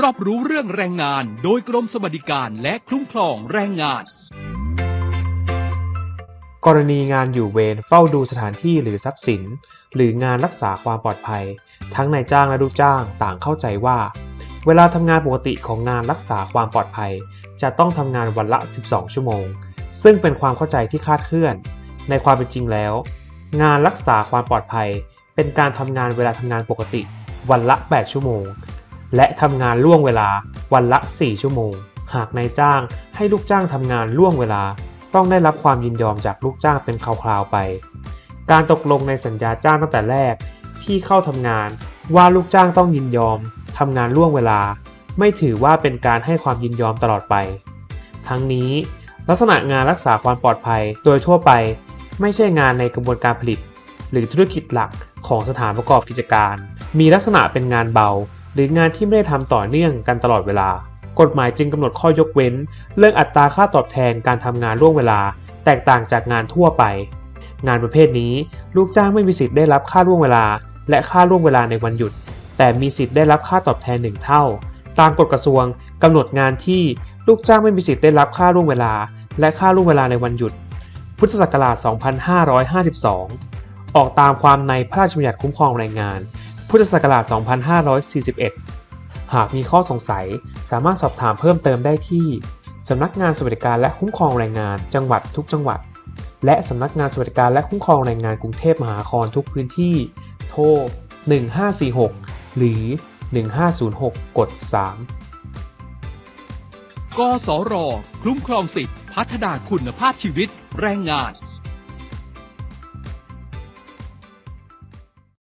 รอบรู้เรื่องแรงงานโดยกรมสวัสดิการและคุ้มครองแรงงาน กรณีงานอยู่เวรเฝ้าดูสถานที่หรือทรัพย์สิน หรืองานรักษาความปลอดภัย ทั้งนายจ้างและลูกจ้างต่างเข้าใจว่า เวลาทำงานปกติของงานรักษาความปลอดภัย จะต้องทำงานวันละ 12 ชั่วโมง ซึ่งเป็นความเข้าใจที่คลาดเคลื่อน ในความเป็นจริงแล้ว งานรักษาความปลอดภัย เป็นการทำงานเวลาทำงานปกติวันละ 8 ชั่วโมง และทำงานล่วงเวลาวันละ 4 ชั่วโมง หากนายจ้างให้ลูกจ้างทำงานล่วงเวลา ต้องได้รับความยินยอมจากลูกจ้างเป็นคราวๆไป การตกลงในสัญญาจ้างตั้งแต่แรกที่เข้าทำงานว่าลูกจ้างต้องยินยอมทำงานล่วงเวลา ไม่ถือว่าเป็นการให้ความยินยอมตลอดไป ทั้งนี้ ลักษณะงานรักษาความปลอดภัยโดยทั่วไป ไม่ใช่งานในกระบวนการผลิต หรือธุรกิจหลักของสถานประกอบกิจการ มีลักษณะเป็นงานเบา หรืองานที่ไม่ได้ทำต่อเนื่องกันตลอดเวลา กฎหมายจึงกำหนดข้อยกเว้น เรื่องอัตราค่าตอบแทนการทำงานล่วงเวลา แตกต่างจากงานทั่วไป งานประเภทนี้ลูกจ้างไม่มีสิทธิ์ได้รับค่าล่วงเวลา และค่าล่วงเวลาในวันหยุด แต่มีสิทธิ์ได้รับค่าตอบแทนหนึ่งเท่า ตามกฎกระทรวงกำหนดงานที่ลูกจ้างไม่มีสิทธิ์ได้รับค่าล่วงเวลา และค่าล่วงเวลาในวันหยุด พุทธศักราช 2552 ออกตามความในพระราชบัญญัติคุ้มครองแรงงาน พุทธศักราช 2541 หากมีข้อสงสัยสามารถสอบถามเพิ่มเติมได้ที่ สำนักงานสวัสดิการและคุ้มครองแรงงานจังหวัดทุกจังหวัด และสำนักงานสวัสดิการและคุ้มครองแรงงานกรุงเทพมหานครทุกพื้นที่ โทร 1546 หรือ 1506 กด 3กสร คุ้มครองสิทธิพัฒนาคุณภาพชีวิต แรงงาน